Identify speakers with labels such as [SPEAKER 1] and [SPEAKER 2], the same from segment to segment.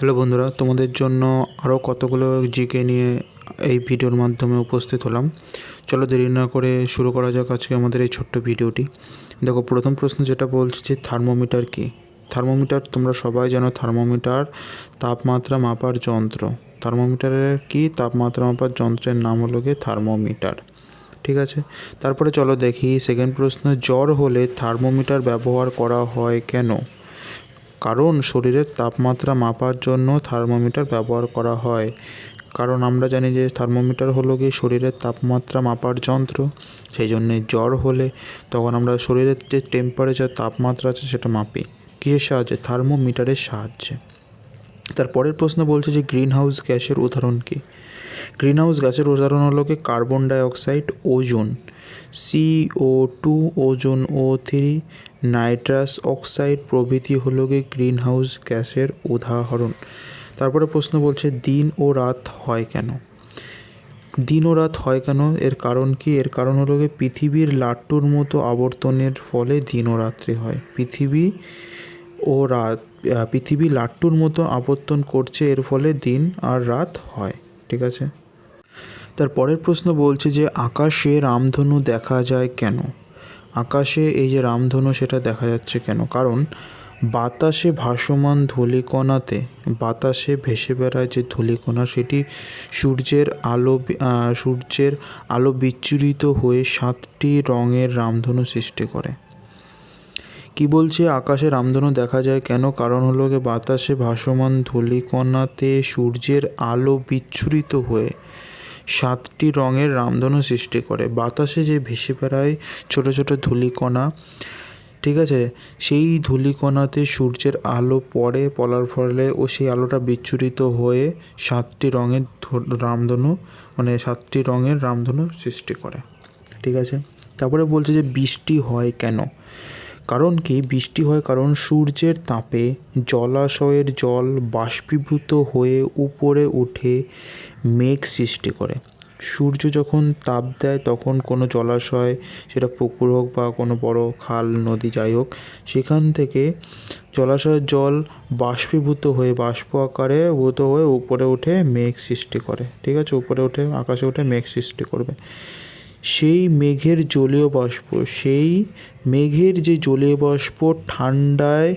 [SPEAKER 1] Hello বন্ধুরা, তোমাদের জন্য আরও কতগুলো জিকে নিয়ে এই ভিডিওর মাধ্যমে উপস্থিত হলাম। চলো দেরি না করে শুরু করা যাক আজকে আমাদের এই ছোট্ট ভিডিওটি। দেখো, প্রথম প্রশ্ন যেটা বলছে যে থার্মোমিটার কী? থার্মোমিটার, তোমরা সবাই জানো থার্মোমিটার তাপমাত্রা মাপার যন্ত্র। থার্মোমিটারের কি তাপমাত্রা মাপার যন্ত্রের নাম হলো গিয়ে থার্মোমিটার। ঠিক আছে? তারপরে চলো দেখি সেকেন্ড প্রশ্ন, জ্বর হলে থার্মোমিটার ব্যবহার করা হয় কেন? কারণ শরীরের তাপমাত্রা মাপার জন্য থার্মোমিটার ব্যবহার করা হয়। কারণ আমরা জানি যে থার্মোমিটার হলো গিয়ে শরীরের তাপমাত্রা মাপার যন্ত্র সেই জন্যে জ্বর হলে তখন আমরা শরীরের যে টেম্পারেচার তাপমাত্রা আছে সেটা মাপি। কিসের সাহায্যে? থার্মোমিটারের সাহায্যে। তারপরের প্রশ্ন বলছে যে গ্রিন হাউস গ্যাসের উদাহরণ কী? গ্রিন হাউস গ্যাসের উদাহরণ হলো কি? Carbon dioxide, ozone. CO two, ozone O three, nitrous oxide প্রভৃতি হলো গিয়ে গ্রিন হাউস গ্যাসের উদাহরণ। তারপরে প্রশ্ন বলছে, দিন ও রাত হয় কেন? দিন ও রাত হয় কেন? এর কারণ কি? এর কারণ হলো গিয়ে পৃথিবীর লাট্টুর মতো আবর্তনের ফলে দিন ও রাত্রি হয়। পৃথিবী ও রাত পৃথিবী লাট্টুর মতো আবর্তন করছে, এর ফলে দিন আর রাত হয়, ঠিক আছে? তার পরের প্রশ্ন বলছে যে, আকাশে রামধনু দেখা যায় কেন? আকাশে এই যে রামধনু, সেটা দেখা যাচ্ছে কেন? কারণ বাতাসে ভাসমান ধূলিকণাতে, বাতাসে ভেসে বেড়ায় যে ধূলিকণা, সেটি সূর্যের আলো সূর্যের আলো বিচ্ছুরিত হয়ে সাতটি রঙের রামধনু সৃষ্টি করে। কি বলছে আকাশে রামধনু? দেখা যায়, কেন? কারণ হলো গিয়ে বাতাসে ভাসমান ধূলিকণাতে সূর্যের আলো বিচ্ছুরিত হয়ে সাতটি রঙের রামধনু সৃষ্টি করে। বাতাসে যে ভেসে বেড়ায় ছোট ছোট ধূলিকণা, ঠিক আছে? সেই ধূলিকণাতে সূর্যের আলো পড়ে, পড়ার ফলে ও সেই আলোটা বিচ্ছুরিত হয়ে সাতটি রঙের রামধনু মানে সাতটি রঙের রামধনু সৃষ্টি করে। ঠিক আছে? তারপরে বলছে যে বৃষ্টি হয় কেন? কারণ কি? বৃষ্টি হয় কারণ সূর্যের তাপে জলাশয়ের জল বাষ্পীভূত হয়ে উপরে উঠে মেঘ সৃষ্টি করে। সূর্য যখন তাপ দেয়, তখন কোনো জলাশয়, সেটা পুকুর হোক বা কোনো বড় খাল, নদী যাই হোক, সেখান থেকে জলাশয়ের জল বাষ্পীভূত হয়ে, বাষ্প আকারে ভূত হয়ে উপরে উঠে মেঘ সৃষ্টি করে। ঠিক আছে? উপরে উঠে, আকাশে উঠে মেঘ সৃষ্টি করবে। সেই মেঘের জলীয় বাষ্প, সেই মেঘের যে জলীয় বাষ্প ঠান্ডায়,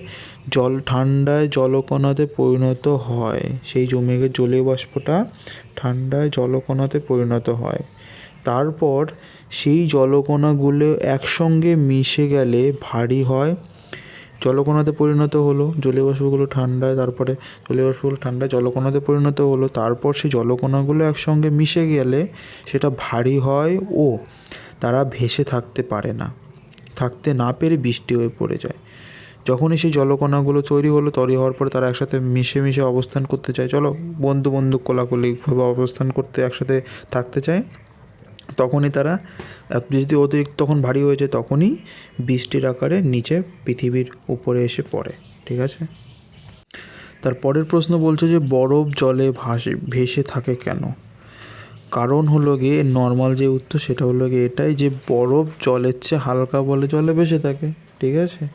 [SPEAKER 1] জল ঠান্ডায় জলকণাতে পরিণত হয়, সেই মেঘের জলীয় বাষ্পটা ঠান্ডায় জলকণাতে পরিণত হয়, তারপর সেই জলকণাগুলো একসঙ্গে মিশে গেলে ভারী হয় জলকণাতে পরিণত হলো জলীয় বাষ্পগুলো ঠান্ডায়, তারপরে জলীয় বাষ্পগুলো ঠান্ডায় জলকণাতে পরিণত হলো, তারপর সেই জলকণাগুলো একসঙ্গে মিশে গেলে সেটা ভারী হয় ও তারা ভেসে থাকতে পারে না, থাকতে না পেরে বৃষ্টি হয়ে পড়ে যায়। যখনই সেই জলকণাগুলো তৈরি হলো, তৈরি হওয়ার পরে তারা একসাথে মিশে মিশে অবস্থান করতে চায়। চলো বন্ধু বন্ধু কোলাকুলিভাবে অবস্থান করতে একসাথে থাকতে চায় তখনই তারা, যদি অতিরিক্ত তখন ভারী হয়ে যায়, তখনই বৃষ্টির আকারে নিচে পৃথিবীর উপরে এসে পড়ে, ঠিক আছে? তার পরের প্রশ্ন বলছে যে, বরফ জলে ভাসে, ভেসে থাকে কেন? কারণ হলো গিয়ে নর্মাল যে উত্তর সেটা হলো গিয়ে এটাই যে, বরফ জলের চেয়ে হালকা বলে জলে ভেসে থাকে, ঠিক আছে?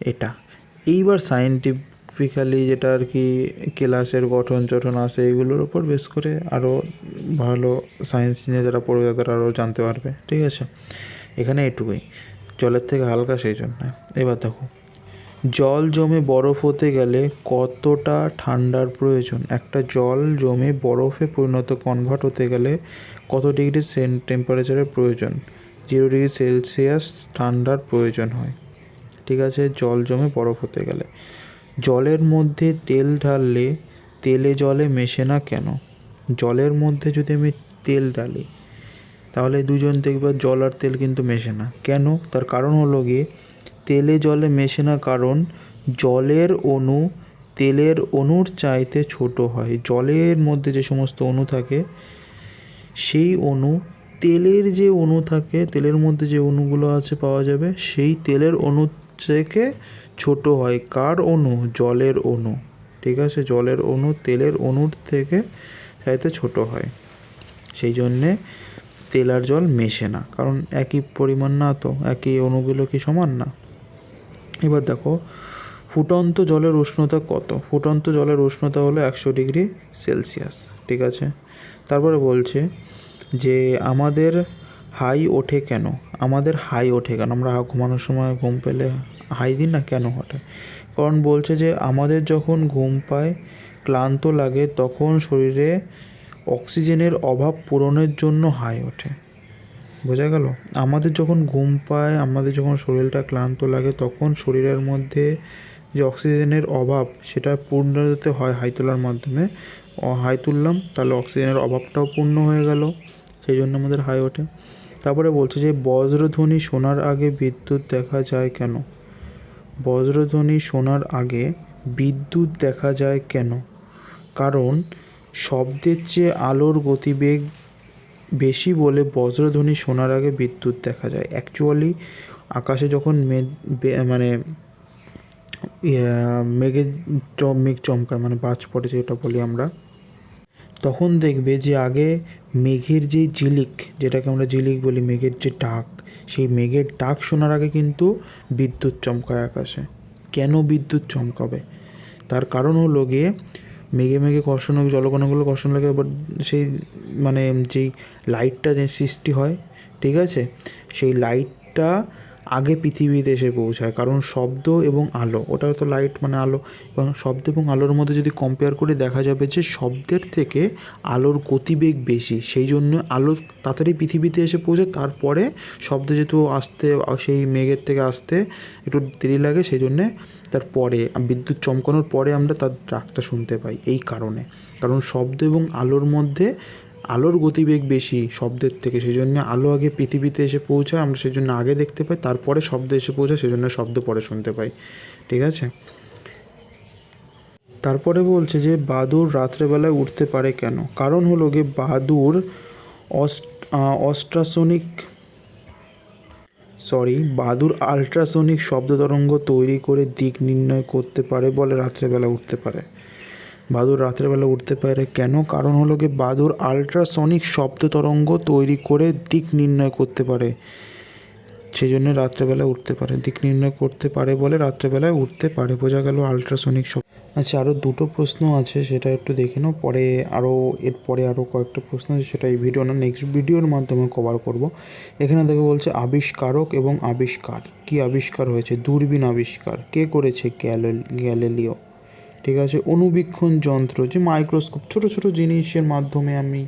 [SPEAKER 1] এটা। এইবার সায়েন্টিফিক্যালি যেটা আর কি ক্লাসের গঠন, চঠন আসে এগুলোর উপর বেস করে আরও ভালো সায়েন্স নিয়ে যারা পড়বে তারা আরও জানতে পারবে, ঠিক আছে? এখানে এটুকুই জলের থেকে হালকা সেই জন্য এবার দেখো, জল জমে বরফ হতে গেলে কতটা ঠান্ডার প্রয়োজন? একটা জল জমে বরফে পরিণত কনভার্ট হতে গেলে কত ডিগ্রি সেন টেম্পারেচারের প্রয়োজন? জিরো ডিগ্রি সেলসিয়াস ঠান্ডার প্রয়োজন হয়। ঠিক আছে, জল জমে বরফ হতে গেলে। জলের মধ্যে তেল ঢাললে তেলে জলে মেশে না কেন? জলের মধ্যে যদি আমি তেল ঢালি, তাহলে দুজন দেখবে জল আর তেল কিন্তু মেশে না। কেন? তার কারণ হলো গিয়ে, তেলে জলে মেশে না কারণ জলের অণু তেলের অণুর চাইতে ছোট হয়। জলের মধ্যে যে সমস্ত অণু থাকে, সেই অণু তেলের যে অণু থাকে, তেলের মধ্যে যে অণুগুলো আছে পাওয়া যাবে, সেই তেলের অণু থেকে ছোট হয় কার অণু? জলের অণু। ঠিক আছে? জলের অণু, তেলের অণুর থেকে চাইতে ছোট হয়। সেই জন্যে তেল আর জল মেশে না। কারণ একই পরিমাণ না তো? একই অণুগুলো কি সমান না? এবার দেখো, ফুটন্ত জলের উষ্ণতা কত? ফুটন্ত জলের উষ্ণতা হলো একশো ডিগ্রি সেলসিয়াস। ঠিক আছে? তারপরে বলছে যে, আমাদের হাই ওঠে কেন? আমাদের হাই ওঠে কেন আমরা ঘুমানোর সময় ঘুম পেলে হাই দিন না কেন ওঠে? কারণ বলছে যে আমাদের যখন ঘুম পায়, ক্লান্ত লাগে, তখন শরীরে অক্সিজেনের অভাব পূরণের জন্য হাই ওঠে। বোঝা গেল? আমাদের যখন ঘুম পায়, আমাদের যখন শরীরটা ক্লান্ত লাগে, তখন শরীরের মধ্যে যে অক্সিজেনের অভাব, সেটা পূর্ণ হতে হয় হাই তোলার মাধ্যমে। হাই তুললাম তাহলে অক্সিজেনের অভাবটাও পূর্ণ হয়ে গেল, সেই জন্য আমাদের হাই ওঠে। তারপরে বলছে যে, বজ্রধ্বনি শোনার আগে বিদ্যুৎ দেখা যায় কেন? বজ্রধ্বনি শোনার আগে বিদ্যুৎ দেখা যায় কেন? কারণ শব্দের চেয়ে আলোর গতিবেগ বেশি বলে বজ্রধ্বনি শোনার আগে বিদ্যুৎ দেখা যায়। অ্যাকচুয়ালি আকাশে যখন মেঘ মানে মেঘের মেঘ চমকায় মানে বাজ পড়ে যেটা বলি আমরা তখন দেখবে যে আগে মেঘের যে ঝিলিক, যেটাকে আমরা ঝিলিক বলি, মেঘের যে ডাক, সেই মেঘের ডাক শোনার আগে কিন্তু বিদ্যুৎ চমকায় আকাশে। কেন বিদ্যুৎ চমকাবে? তার কারণ হলো গিয়ে মেঘে মেঘে কর্ষণ হোক জলকণাগুলো কর্ষণ লাগে, এবার সেই মানে যেই লাইটটা যে সৃষ্টি হয়, ঠিক আছে? সেই লাইটটা আগে পৃথিবীতে এসে পৌঁছায়। কারণ শব্দ এবং আলো ওটা তো লাইট মানে আলো, এবং শব্দ এবং আলোর মধ্যে যদি কম্পেয়ার করে দেখা যাবে যে শব্দের থেকে আলোর গতিবেগ বেশি, সেই জন্য আলো তাড়াতাড়ি পৃথিবীতে এসে পৌঁছে, তারপরে শব্দ যেহেতু আসতে, সেই মেঘের থেকে আসতে একটু দেরি লাগে, সেই জন্যে তারপরে বিদ্যুৎ চমকানোর পরে আমরা তার ডাকটা শুনতে পাই, এই কারণে। কারণ শব্দ এবং আলোর মধ্যে আলোর গতিবেগ বেশি শব্দের থেকে সেই জন্য আলো আগে পৃথিবীতে এসে পৌঁছায়, আমরা সেই জন্য আগে দেখতে পাই, তারপরে শব্দ এসে পৌঁছায় সেই জন্য শব্দ পরে শুনতে পাই। ঠিক আছে? তারপরে বলছে যে বাদুর রাত্রেবেলায় উঠতে পারে কেন? কারণ হলো গিয়ে বাদুর অস্ট্রাসনিক সরি বাদুর আল্ট্রাসনিক শব্দ তরঙ্গ তৈরি করে দিক নির্ণয় করতে পারে বলে রাত্রেবেলা উঠতে পারে। বাদুর রাত্রেবেলা উঠতে পারে কেন? কারণ হলো কি বাদুর আল্ট্রাসনিক শব্দ তরঙ্গ তৈরি করে দিক নির্ণয় করতে পারে। সেই জন্য রাত্রেবেলা উঠতে পারে। দিক নির্ণয় করতে পারে বলে রাত্রেবেলায় উঠতে পারে। বোঝা গেল আল্ট্রাসনিক শব্দ। আচ্ছা আরও দুটো প্রশ্ন আছে, সেটা একটু দেখে নাও। পরে আরও এরপরে আরও কয়েকটা প্রশ্ন আছে, সেটা এই ভিডিও না নেক্সট ভিডিওর মাধ্যমে কভার করব। এখানে দেখে বলছে, আবিষ্কারক এবং আবিষ্কার। কি আবিষ্কার হয়েছে? দূরবীন আবিষ্কার। কে করেছে গ্যালে- গ্যালিলিও? ঠিক আছে, অনুবীক্ষণ যন্ত্র, যে মাইক্রোস্কোপ ছোট ছোট জিনিসের মাধ্যমে আমি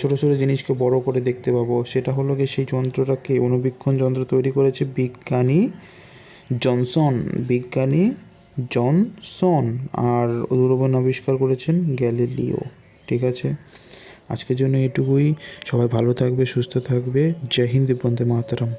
[SPEAKER 1] ছোট ছোট জিনিসকে বড় করে দেখতে পাবো। সেটা হলো গিয়ে সেই যন্ত্রটাকে, অনুবীক্ষণ যন্ত্র তৈরি করেছে বিজ্ঞানী জনসন বিজ্ঞানী জনসন, আর দূরবীন আবিষ্কার করেছেন গ্যালিলিও, ঠিক আছে? আজকের জন্য এটুকুই। সবাই ভালো থাকবে, সুস্থ থাকবে। জয় হিন্দ, বন্দে মাতারাম।